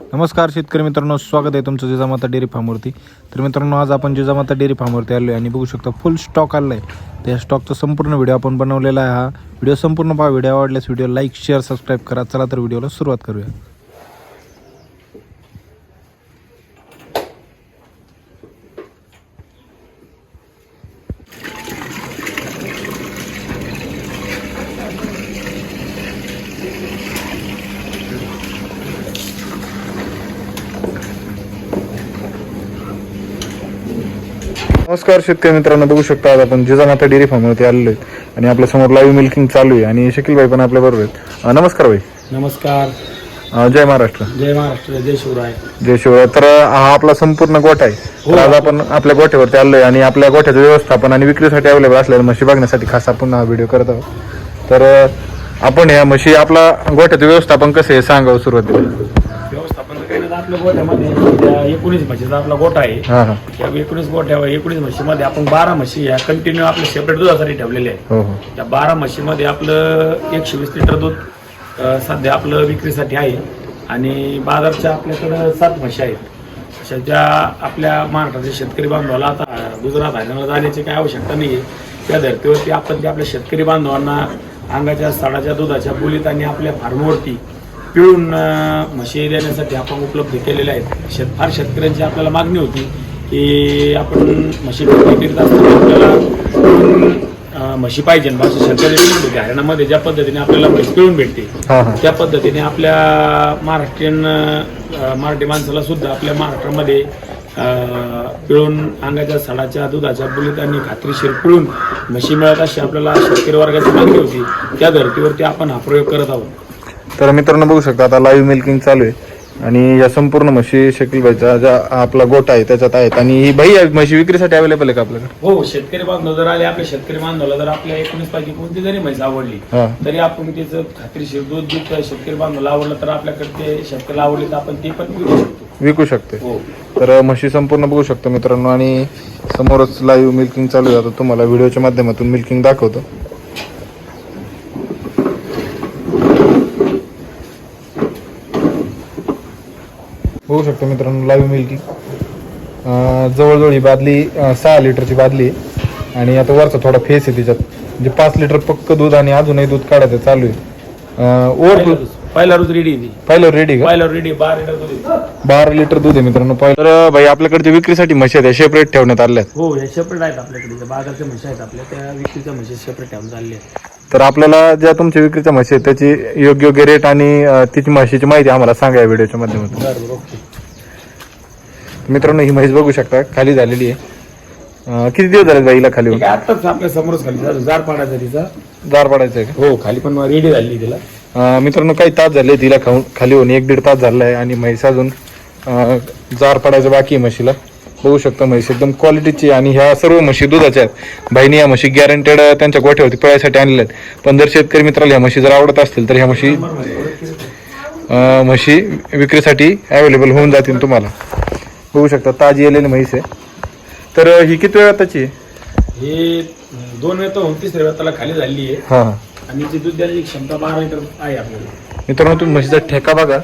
नमस्कार शेतकरी मित्रांनो स्वागत आहे तुमचं जिजामाता डेअरी फार्मवरती. तर मित्रांनो आज आपण जिजामाता डेअरी फार्मवरती आलो आहे आणि बघू शकता फुल स्टॉक आला आहे त्या स्टॉकचा संपूर्ण व्हिडिओ आपण बनवलेला आहे हा. व्हिडिओ संपूर्ण पहा व्हिडिओ आवडल्यास व्हिडिओ लाईक शेअर सबस्क्राईब करा. चला तर व्हिडिओला सुरुवात करूया. नमस्कार शेतकरी मित्रांनो बघू शकता आज आपण जिजामाता डेअरी फार्मवरती आलेलो आहे आणि आपल्यासमोर लाईव्ह मिल्किंग चालू आहे आणि शकील भाई पण आपल्या बरोबर आहेत. अं, नमस्कार भाई नमस्कार. अं, जय महाराष्ट्र. जय महाराष्ट्र जय शिवराय. जय शिवराय. तर हा आपला संपूर्ण गोठा आहे. तर आज आपण आपल्या गोठ्यावरती आलोय आणि आपल्या गोठ्याचं व्यवस्थापन आणि विक्रीसाठी अवेलेबल असलेल्या म्हशी बघण्यासाठी खास आपण हा व्हिडिओ करत आहोत. तर अं, आपण या म्हशी आपला गोठ्याचं व्यवस्थापन कसं आहे सांगावं सुरुवातीला. व्यवस्थापन काही नाही आपल्या गोठ्यामध्ये एकोणीस म्हशीचा आपला गोठा आहे. हा हा. या एकोणीस गोठ्या एकोणीस म्हशीमध्ये आपण बारा म्हशी या कंटिन्यू आपल्या सेपरेट दुधासाठी ठेवलेले आहे हो हो. त्या बारा म्हशीमध्ये आपलं एकशे वीस लिटर दूध अं, सध्या आपलं विक्रीसाठी आहे. आणि बाजारच्या आपल्याकडं सात म्हशी आहेत. अशा ज्या आपल्या महाराष्ट्राच्या शेतकरी बांधवाला आता गुजरात हरियाणाला जाण्याची काही आवश्यकता नाही आहे त्या धर्तीवरती आपण त्या आपल्या शेतकरी बांधवांना अंगाच्या साडाच्या दुधाच्या बोलीत आणि आपल्या फार्मवरती पिळून म्हशी देण्यासाठी आपण उपलब्ध केलेले आहेत. शेत फार शेतकऱ्यांची आपल्याला मागणी होती की आपण म्हशी करीत असताना आपल्याला म्हशी पाहिजे. भाषा शेतकरी होते. हरियाणामध्ये ज्या पद्धतीने आपल्याला म्हशी पिळून भेटते त्या पद्धतीने आपल्या महाराष्ट्रीयन मराठी माणसाला सुद्धा आपल्या महाराष्ट्रामध्ये पिळून अंगाच्या सडाच्या दुधाच्या बुलीत आणि खात्रीशीर पिळून म्हशी मिळत अशी आपल्याला शेतकरी वर्गाची मागणी होती. त्या धर्तीवरती आपण हा प्रयोग करत आहोत. तर मित्रांनो बघू शकता आता लाईव्ह मिल्किंग चालू आहे. आणि या संपूर्ण म्हशी शकील भाईचा ज्या आपला गोठा आहे त्याच्यात आहेत. आणि ही भाई आहे, म्हशी विक्रीसाठी अवेलेबल आहे का आपल्याकडे? हो शेतकरी बांधव जर आले आपल्या शेतकरी बांधवाला जर आपल्या एकोणीस पैकी कोणती जरी म्हैस आवडली हा. तरी आपण तिचं खात्रीशीर दूध दूध त्या शेतकरी बांधवाला आवडलं तर आपल्याकडे ते शेतकऱ्याला आवडली तर आपण ती पण विकू शकतो. विकू शकते. हो. तर म्हशी संपूर्ण बघू शकतो मित्रांनो. आणि समोरच लाईव्ह मिल्किंग चालू आहे. आता तुम्हाला व्हिडिओच्या माध्यमातून मिल्किंग दाखवतो. बघू शकतो मित्रांनो लाईव्ह मिल्किंग जवळजवळ ही बादली सहा लिटरची बादली आहे. आणि आता वरचा थोडा फेस आहे तिच्यात. म्हणजे पाच लिटर पक्क दूध आणि अजूनही दूध काढायचं चालू आहे. ओव्हर दूध पहिला रोज रेडी पहिलं रेडी का? पहिला रेडी बारा लिटर दूध आहे. बारा लिटर दूध आहे मित्रांनो पहिलं तर भाई आपल्याकडे विक्रीसाठी म्हशी आहेत सेपरेट ठेवण्यात आल्या आहेत. हो हे सेपरेट आहेत आपल्याकडे. बाजारच्या म्हशी आहेत आपल्या त्या विक्रीच्या म्हशी सेपरेट चालले आहेत. तर आपल्याला ज्या तुमच्या विक्रीच्या म्हशी आहेत त्याची योग्य योग्य रेट आणि तिची म्हशीची माहिती आम्हाला सांगा या व्हिडिओच्या माध्यमातून. बरोबर ओके. मित्रांनो ही म्हैस बघू शकता खाली झालेली आहे. अं, किती दिवस झाले बाईला खाली होऊन? आत्ताच आपल्या समोरच खाली झालं. जार पाडायचा तिचा. दार पडायचं आहे हो खाली पण रेडी झाली तिला. का अं, मित्रांनो काही तास झाले तिला खाऊन खाली होऊन. एक दीड तास झाला आहे आणि म्हैस अजून अं, जार पडायचं बाकी आहे म्हशीला. बघू शकता म्हैस एकदम क्वालिटीची आणि ह्या सर्व म्हशी दुधाच्या आहेत. बाईने या म्हशी गॅरंटेड त्यांच्या गोठ्यावरती पळायसाठी आणलेल्या आहेत. पण जर शेतकरी मित्राला ह्या म्हशी जर आवडत असतील तर ह्या म्हशी अं, म्हशी विक्रीसाठी अवेलेबल होऊन जातील तुम्हाला. बघू शकता ताजी आलेली म्हैस आहे. तर ही किती वेळ त्याची? आहे हे दोन वेळ तिसऱ्या वेळ त्याला खाली झाली आहे. हां. हां आणि जी दूध द्यायची क्षमता बारा लिटर आहे आपल्याला. मित्रांनो तुम्ही म्हशीचा ठेका बघा.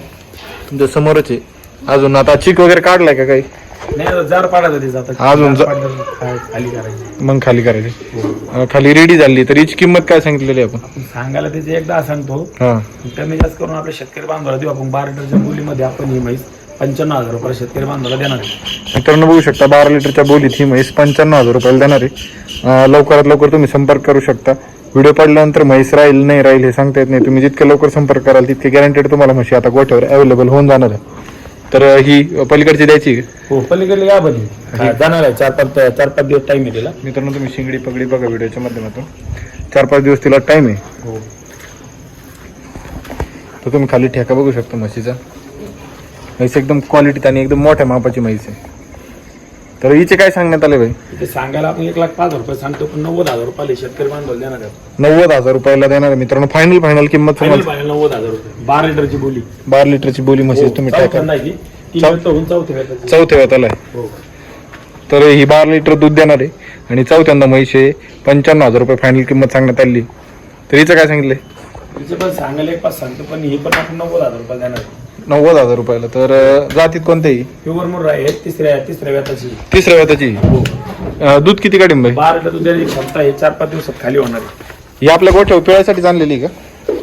तुमच्या समोरच आहे. अजून आता चिक वगैरे काढलाय का काही? नाही जार पाडायचा आता अजून जा- खाली करायची. मग खाली करायची. अं, खाली रेडी झाली. तर हिची किंमत काय सांगितलेली आहे आपण? आपण सांगायला त्याचे एकदा सांगतो. हां. कमी जास्त करून आपल्या शेतकरी बांधवाला देऊ आपण. बारा लिटरच्या बोलीमध्ये आपण ही म्हैस पंच्याण्णव हजार रुपये शेतकरी बांधवाला देणार आहे. मित्रांनो बघू शकता बारा लिटरच्या बोलीत ही म्हैस पंच्याण्णव हजार रुपयाला देणार आहे. अं, लवकरात लवकर तुम्ही संपर्क करू शकता. व्हिडिओ पडल्यानंतर म्हैस राहील नाही राहील हे सांगता येत नाही. तुम्ही जितके लवकर संपर्क कराल तितके गॅरंटेड तुम्हाला म्हशी आता गोठ्यावर अवेलेबल होऊन जाणार आहे. तर अं, ही पलीकडची द्यायची? हो पलीकडे या बदली जाणार आहे. चार पाच चार पाच दिवस टाइम आहे तिला. मित्रांनो तुम्ही शिंगडी पगडी बघा व्हिडिओच्या माध्यमातून. चार पाच दिवस तिला टाइम आहे. हो. तर तुम्ही खाली ठेका बघू शकता म्हशीचा. म्हैस एकदम क्वालिटीत आणि एकदम मोठ्या मापाची म्हैस आहे. तर हिचे काय सांगण्यात आले भाई? ते सांगायला आपण एक लाख पाच रुपये सांगतो पण नव्वद हजार रुपये शेतकरी बांधवाला देणार आहे नव्वद हजार रुपयाला देणार आहे मित्रांनो. फायनल फायनल किंमत नव्वद हजार रुपये. बारा लिटरची बोली. बारा लिटरची बोली म्हशी हो, तुम्ही. तीन चौ- चौथ्या. चौथ्या हो. तर ही बारा लिटर दूध देणार आहे आणि चौथ्यांदा म्हैस आहे. पंच्याण्णव हजार रुपये फायनल किंमत सांगण्यात आली. तर हिचं काय सांगितलंय? तिचे पण सांगायला एक पाच सांगतो पण ही पण आपण नव्वद हजार रुपये देणार आहे. नव्वद हजार रुपयाला तर अं, जातीत कोणत्याही प्युअर मुर्रा आहे तिसऱ्या तिसऱ्या व्याताची तिसऱ्या वेताची हो. अं, दूध किती काढीन बाई बारा लिटर दुधाची क्षमता आहे चार पाच दिवसात खाली होणार आहे. ही आपल्या गोठ्यावर पिळायसाठी आणलेली का?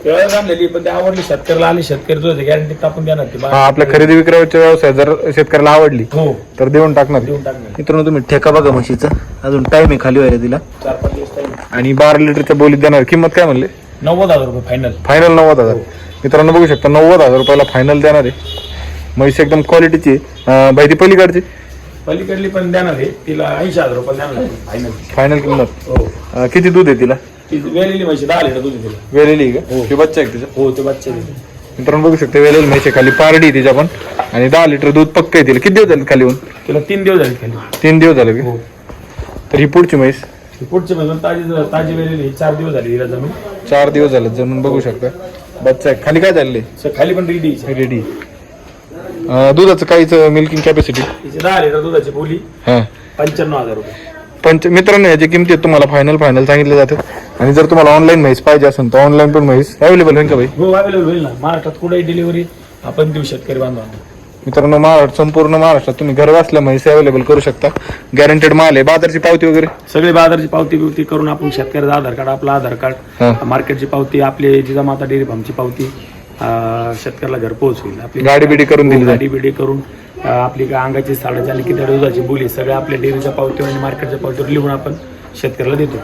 वेळ आणलेली पण ते आवडली शेतकऱ्याला आली शेतकरी दुधाची गॅरंटी टाकून देणार ते हा आपल्या खरेदी विक्रीच्या व्यवसाय जर शेतकऱ्याला आवडली हो. तर देऊन टाकणार देऊन टाकणार मित्रांनो तुम्ही ठेका बघा म्हशीचा. अजून टाइम आहे खाली व्हायला तिला. चार पाच दिवस time. आणि बारा लिटरच्या बोलीत देणार. किंमत काय म्हणले? नव्वद हजार रुपये फायनल फायनल नव्वद हजार. मित्रांनो बघू शकता नव्वद हजार रुपयाला फायनल देणार आहे. म्हैस एकदम क्वालिटीची बाई ती पलीकडची? पलीकडली पण देणार आहे. तिला ऐंशी हजार रुपये देणार फायनल फायनल किंमत. हो. अं, किती दूध आहे तिला? ती वेलेली म्हशी दहा लिटर दूध आहे तिला. वेलेली आहे का? की बच्चा आहे तिचा? हो ते बच्चे. मित्रांनो बघू शकता वेलेली म्हैस खाली पारडी आहे तिच्या पण. आणि दहा लिटर दूध पक्क आहे तिला. किती दिवस झाले खाली येऊन? तिला तीन दिवस झाले खाली. तीन दिवस झाले का? हो. तर ही पुढची म्हैस? पुढचे म्हणजे ताजी ताजी वेलेली चार दिवस झाली हिरा जमीन. चार दिवस झाले जमून बघू शकता. बच्चा आहे खाली काय झालेलं? So, खाली पण रेडी रेडी. दुधाचं काहीच मिल्किंग कॅपॅसिटी तिची दहा लिटर दुधाची बोली हां. पंच्याण्णव हजार रुपये. पंच मित्रांनो याची किमती तुम्हाला फायनल फायनल सांगितले जातात आणि जर तुम्हाला ऑनलाईन म्हैस पाहिजे असेल तर ऑनलाईन पण म्हैस अवेलेबल होईल का भाई? हो अवेलेबल होईल ना. महाराष्ट्रात कुठेही डिलिव्हरी आपण देऊ शेतकरी बांधवांना. मित्रांनो महाराष्ट्र संपूर्ण महाराष्ट्रात तुम्ही घर बसल्या म्हैस अवेलेबल करू शकता. गॅरंटेड माल आहे. बाजारची पावती वगैरे? सगळे बाजारची पावती बिवती करून आपण शेतकऱ्याचं आधार कार्ड आपलं आधार हा. कार्ड मार्केटची पावती आपली जिजामाता डेअरी फार्मची पावती अं, शेतकऱ्याला घरपोच होईल आपली गाडी बिडी करून दिली जाईल. गाडी बिडी करून अं, आपली काय अंगाची साडेचार किती दुधाची बोली सगळ्या आपल्या डेअरीच्या पावतीवर आणि मार्केटच्या पावतीवर लिहून आपण शेतकऱ्याला देतो.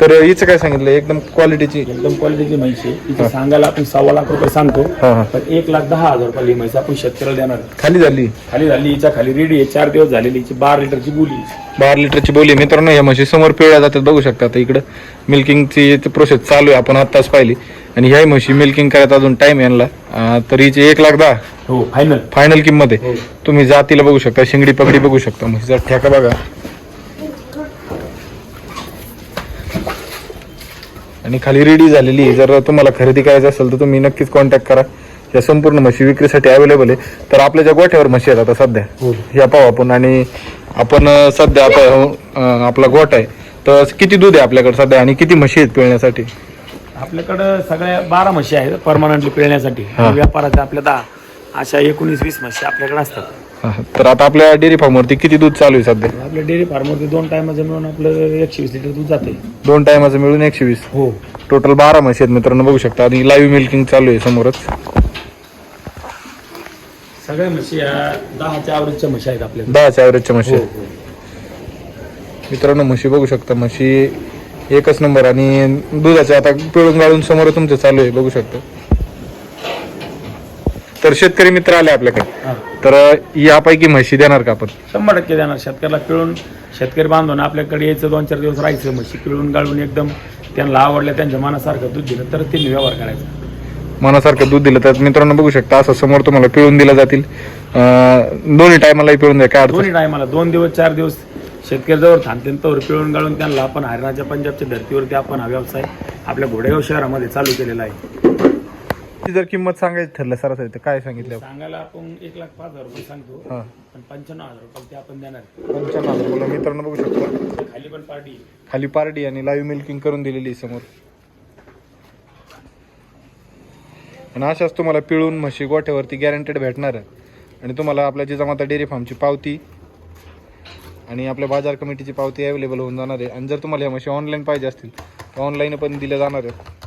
तर हिचं काय सांगितलं? एकदम क्वालिटीची एकदम क्वालिटीची म्हैशी. तिथे सांगायला आपण सव्वा लाख रुपये सांगतो. पण एक लाख दहा हजार रुपये म्हैस आपण शेतकऱ्याला देणार. खाली झाली. खाली झाली हिच्या खाली रेडी आहे. चार दिवस झालेली हिची बारा लिटरची बोली बारा लिटरची बोली. मित्रांनो या म्हशी समोर पिळल्या जातात. बघू शकता आता इकडं मिल्किंगची प्रोसेस चालू आहे. आपण आत्ताच पाहिली. आणि ह्या म्हशी मिल्किंग करायचा अजून टाइम यांना. अं, तर हिची एक लाख दहा. हो फायनल फायनल किंमत आहे. हो. तुम्ही जातीला बघू शकता. शिंगडी पगडी बघू शकता. म्हशीचा ठेका बघा. आणि खाली रेडी झालेली आहे. जर तुम्हाला खरेदी करायची असेल तर तुम्ही नक्कीच कॉन्टॅक्ट करा. या संपूर्ण म्हशी विक्रीसाठी अवेलेबल आहे. तर आपल्या ज्या गोठ्यावर म्हशी आहेत आता सध्या हो. ह्या पाहू आपण. आणि आपण सध्या आता आपला गोठ आहे. तर किती दूध आहे आपल्याकडे सध्या आणि किती म्हशी आहेत पिळण्यासाठी? आपल्याकडं सगळ्या बारा म्हशी आहेत परमनंटली पिळण्यासाठी. व्यापाराच्या आपल्या दहा अशा एकोणीस वीस म्हशी आपल्याकडे असतात. हा, तर आता आपल्या डेअरी फार्मवरती किती दूध चालू आहे सध्या? आपल्या डेअरी फार्मवरती दोन टायमाचं मिळून आपलं एकशे वीस लिटर दूध जाते दोन टायमाचं मिळून एकशे वीस? हो. टोटल बारा म्हशी आहेत मित्रांनो बघू शकता. आणि लाईव्ह मिल्किंग चालू आहे समोरच. सगळ्या म्हशी या दहाच्या आवरेजच्या म्हशी आहेत आपल्याकडे. दहाच्या ॲव्हरेजच्या म्हशी हो, आहेत. हो. मित्रांनो म्हशी बघू शकता. म्हशी एकच नंबर आणि दुधाचे आता पिळून गाळून समोर तुमचं चालू आहे बघू शकता. तर शेतकरी मित्र आले आपल्याकडे. हा. तर यापैकी म्हशी देणार का आपण? शंभर टक्के देणार. शेतकऱ्याला पिळून शेतकरी बांधून आपल्याकडे यायचं दोन चार दिवस राहायचं म्हशी पिळून गाळून एकदम त्यांना आवडलं त्यांच्या मनासारखं दूध दिलं तर त्यांनी व्यवहार करायचा. मनासारखं दूध दिलं तर मित्रांनो बघू शकता असं समोर तुम्हाला पिळून दिलं जातील. अं, दोन्ही टायमालाही पिळून द्या काय अडचण दोन्ही टायमाला दोन दिवस चार दिवस शेतकरी जवळ थांबते तोवर पिळून गाळून त्यांना आपण हरियाणाच्या पंजाबच्या धर्तीवरती आपण हा व्यवसाय आपल्या घोडेगाव शहरामध्ये चालू केलेला आहे. ती जर किंमत सांगायची ठरलं सरासरी तर काय सांगितलं? सांगायला आपण एक लाख पाच हजार रुपये सांगतो. हां. पण पंच्याण्णव हजार रुपये ते आपण देणार पंच्याण्णव हजार मित्रांनो बघू शकता. खाली पण पार्टी. खाली पार्टी आणि लाईव्ह मिल्किंग करून दिलेली आहे समोर. आणि अशाच तुम्हाला पिळून म्हशी गोठ्यावरती गॅरंटेड भेटणार आहे. आणि तुम्हाला आपल्या जिजामाता डेअरी फार्मची पावती आणि आपल्या बाजार कमिटीची पावती अवेलेबल होऊन जाणार आहे. आणि जर तुम्हाला या म्हशी ऑनलाईन पाहिजे असतील तर ऑनलाईन पण दिल्या जाणार आहेत.